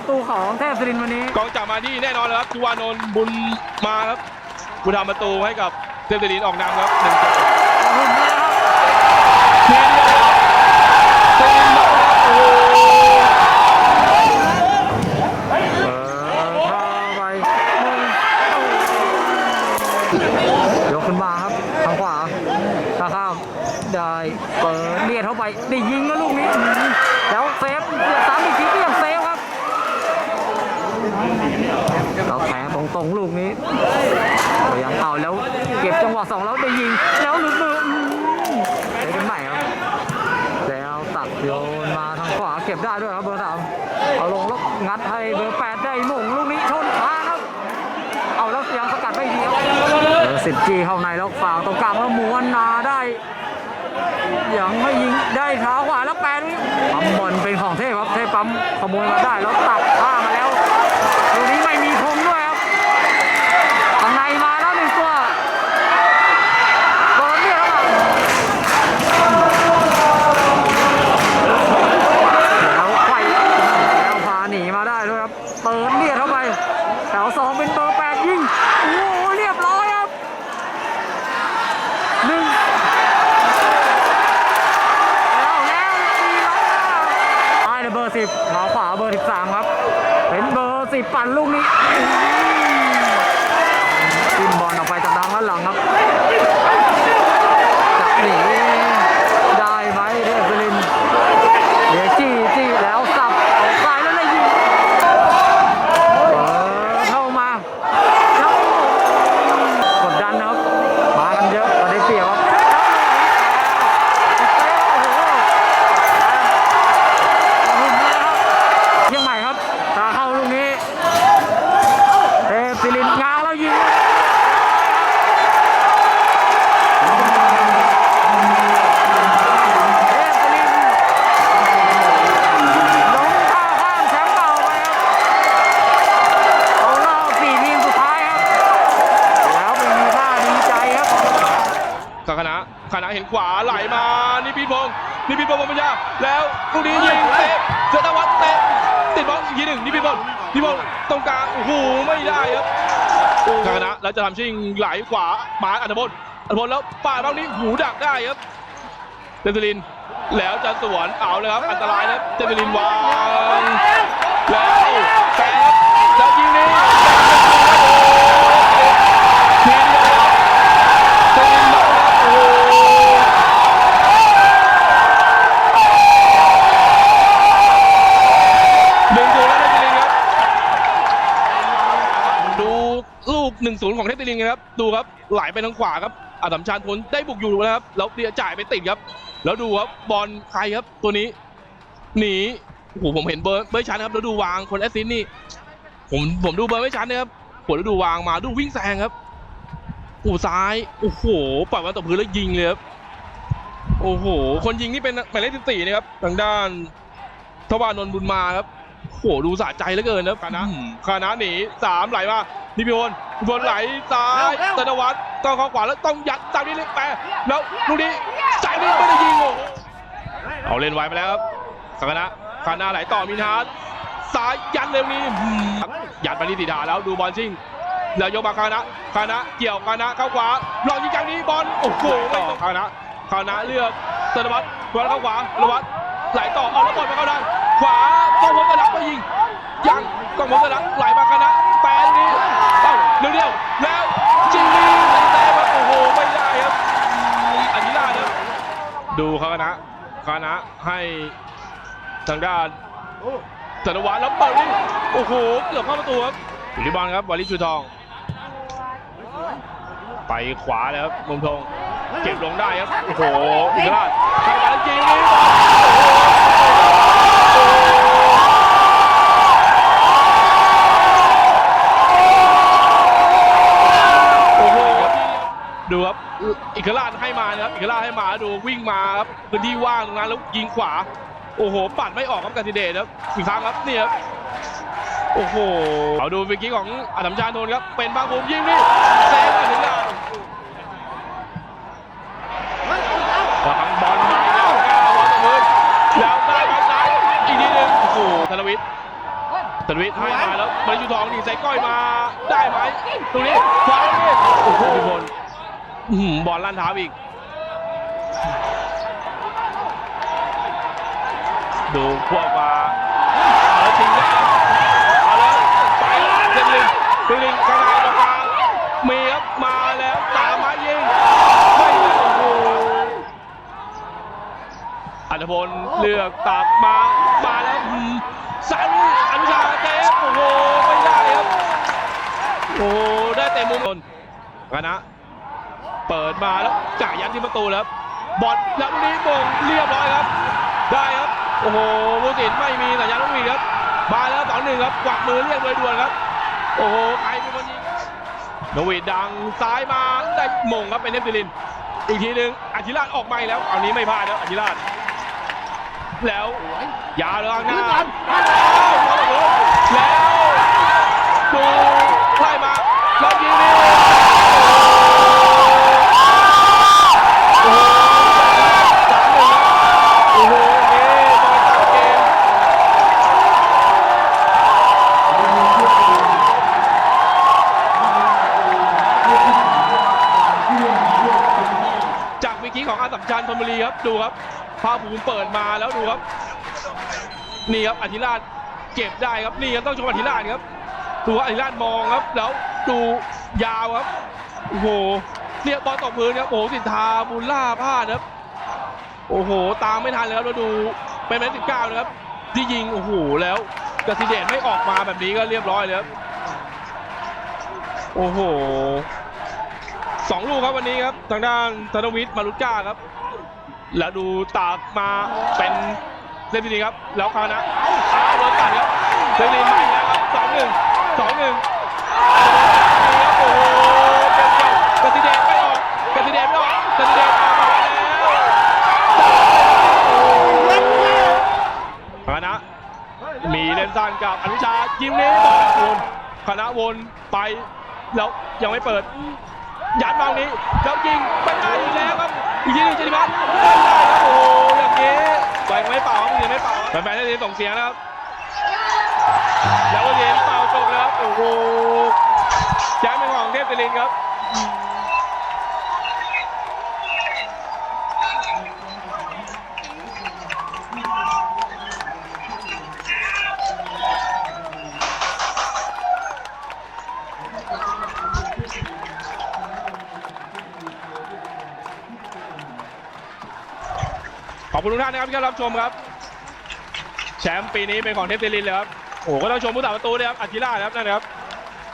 ประตูของเทพศิรินทร์วันนี้กองจับมาที่แน่นอนแล้วครับทุวานนท์บุญมาครับบุญทำประตูให้กับเทพเดลินออกนำครับหนึ่งประตูหุ่นแล้วครับทีเดียวครับเทพเดลินบอกครับโอ้โหเออเข้าไปหนึ่งยกขึ้นมาครับทางขวาตาข้ามได้เปิดเลียดเข้าไปได้ยิงแล้วลูกนี้อื้อหือแล้วเซฟสามอีกทีก็ยังเซฟครับ เราแพ้ตรงๆลูกนี้ก็ยังเอาแล้วเก็บจังหวะสองแล้วได้ยิง แล้วหลุดมือเล่นกันใหม่ครับแล้วตัดโยนมาทางขวาเก็บได้ด้วยครับเบอร์สามเอาลงแล้วงัดให้เบอร์แปดได้หมงลูกนี้ชนพาครับ เอาแล้วยังสกัดไม่ดีครับเบอร์สิบจีเข้าในแล้วฝ่าตรงกลางแล้วม้วนนาได้ยังไม่ยิงได้เท้าขวาแล้วแปดนี่ปั๊มบอลเป็นของเทพครับเทพปั๊มขโมยมาได้แล้วตัดข้ามาแล้วลูกนี้ไม่มีคมด้วยครับข้างในมาแล้วหนึ่งตัวเปิดเนี่ยครับ แล้วไขว้แล้วพาหนีมาได้ด้วยครับ เปิดเลียดเข้าไป แถวสองเป็นเบอร์แปดยิง โอ้โหเรียบร้อยครับหนึ่งแล้วแล้วตีแล้วได้เลยเบอร์สิบขวาขวาเบอร์สิบสามครับ เป็นเบอร์สิบ ปั่นลูกนี้ นิพิษพงศ์นิพิษพงศ์ปัญญาแล้วลูกนี้ยิงเตะเจตวัฒน์เตะติดบอลอีกทีหนึ่งนิพิษพงศ์นิพิษพงศ์ตรงกลางโอ้โหไม่ได้ครับกับคณะแล้วจะทำชิงไหลขวามาอันธพลอันธพลแล้วปาดรอบนี้หูดักได้ครับเตนซิลินแล้วจะสวนเอาเลยครับอันตรายนะครับเตนซิลินวางแล้วแซงครับ 1-0 ของเทพติลิงครับดูครับไหลไปทางขวาครับอาสัมชัญพลได้บุกอยู่แล้วครับแล้วเดียจ่ายไปติดครับ แล้วดูครับบอลใครครับตัวนี้หนีโอ้โหผมเห็นเบอร์ไม่ชันครับแล้วดูวางคนแอสซิสนี่ผมผมดูเบอร์ไม่ชัดนะครับผมแล้วดูวางมาดูวิ่งแซงครับโอ้ซ้ายโอ้โหปล่อยมาตกพื้นแล้วยิงเลยครับโอ้โหคนยิงนี่เป็นหมายเลข14นะครับทางด้านทวานนท์บุญมาครับ โอ้โหดูสะใจเหลือเกินนะครับคณะคณะหนีสามไหลมานิพิพลนิพิพลไหลซ้ายธนวัฒน์ต้องเข้าขวาแล้วต้องยัดตามนี้เลยแปะแล้วลูกนี้ใจายไม่ไม่ได้ยิงโอ้โหเอาเล่นไวไปแล้วครับคณะคณะไหลต่อมินฮาร์ดซ้ายยัดเร็วนี้อืมยัดมาที่ติดาแล้วดูบอลซิ่งแล้วยกมาคณะคณะเกี่ยวคณะเข้าขวาลองยิงจากนี้บอลโอ้โหต่อคณะคณะเลือกธนวัฒน์บอลเข้าขวาธนวัฒน์ไหลต่อเอาแล้วบอลมาเข้าได้ขวา กองพลกระดับมายิง ยังกองพลกระดับไหลมาคณะแปะลูกนี้เอ้าเร็วๆแล้วจิงลีเต็มๆครับโอ้โหไม่ได้ครับอันนี้ได้ครับดูคณะคณะให้ทางด้านธนวัฒน์แล้วเปิดนี่โอ้โหเกือบเข้าประตูครับอยู่ที่บอลครับวาลิชูทอง ไปขวาแล้วครับมุมทงเก็บลงได้ครับ โอ้โหอิกราชทำการยิงนี่บอลโอ้ ดูวิ่งมาครับพื้นที่ว่างตรงนั้นแล้วยิงขวา โอ้โหปัดไม่ออกครับกันติเดชครับอีกครั้งครับนี่ครับโอ้โหเอาดูเมื่อกี้ของอัมชานนท์ครับเป็นบางมุมยิงนี่เซฟมาถึงแล้ววางบอลมาแล้วก้าวบอลตะพื้นแล้วได้บอลซ้ายอีกทีหนึ่งโอ้โหธนวิทย์ธนวิทย์ให้มาแล้วมาอยู่ทองดีใส่ก้อยมาได้ไหมตรงนี้ขวานี่โอ้โหพี่พลบอลลั่นเท้าอีก ดูพวกมาเอาแล้วทิ้งได้เอาแล้วไปเซนลิงเซนลิงข้างในตรงกลามีครับมาแล้วตามมายิงไม่ได้โอ้โหอัธพลเลือกตักมามาแล้วสารุอนุชาเตะโอ้โหไม่ได้ครับโอ้โหได้เตะมุมบนกันนะเปิดมาแล้วจ่ายยัดที่ประตูแล้ว บอลแล้วลูกนี้มงเรียบร้อยครับ ได้ครับ โอ้โหผู้สินไม่มีสัญญาณต้องมีครับมาแล้วสองหนึ่งครับกวักมือเรียกเลยด่วนครับ โอ้โหใครเป็นคนยิงนวีดดังซ้ายมาได้มงครับเป็นเนฟติลิน อีกทีหนึ่งอธิราชออกไมาอีกแล้วเอานี้ไม่พลาดแล้วอธิราชแล้วยาวเลยข้างหน้า กาสัมชัญธนบุรีครับดูครับภาพภูมิเปิดมาแล้วดูครับนี่ครับอธิราชเก็บได้ครับนี่ครับต้องชมอธิราชครับดูว่าอธิราชมองครับ แล้วดูยาวครับโอ้โหเนี่ยบอลตกพื้นครับโอ้โหสิทธาบุญล่าพลาดครับโอ้โห ตามไม่ทันเลยครับแล้วดูเป็นแมตช์สิบเก้านะครับที่ยิงโอ้โหแล้วกสิเดชไม่ออกมาแบบนี้ก็เรียบร้อยเลยครับโอ้โหสองลูกครับวันนี้ครับ ทางด้านธนวิทย์มารุก้าครับ แล้วดูตากมาเป็นเล่นทีนี้ครับ แล้วคานะอ้าวโดนตัดครับเซรีนมาอีกแล้วครับสองหนึ่งสองหนึ่งโอ้โหเป็นเก่ากสิเดชไม่ออกกสิเดชไม่ออกกสิเดชออกมาแล้วคานะมีเล่นสั้นกับอนุชายิงนี้บอลวนคณะวนไปแล้วยังไม่เปิด ยัดบางนี้แล้วยิงไม่ได้อีกแล้วครับอีกทีหนึงจิติพัฒน์ไม่ได้ครับโอ้โหอย่างนี้ปล่อยไม่เป่าครับยังไม่เป่าครับแฟนๆได้ยินส่งเสียงนะครับ แล้วก็เย็นเป่าจบแล้วครับโอ้โหแชมป์เป็นของเทพศิรินทร์ครับ ขอบคุณทุกท่านนะครับที่เข้ารับชมครับ แชมป์ปีนี้เป็นของเทพศิรินเลยครับ โอ้โหก็ต้องชมผู้สาประตูด้วยครับอากิล่าครับนั่นนะครับ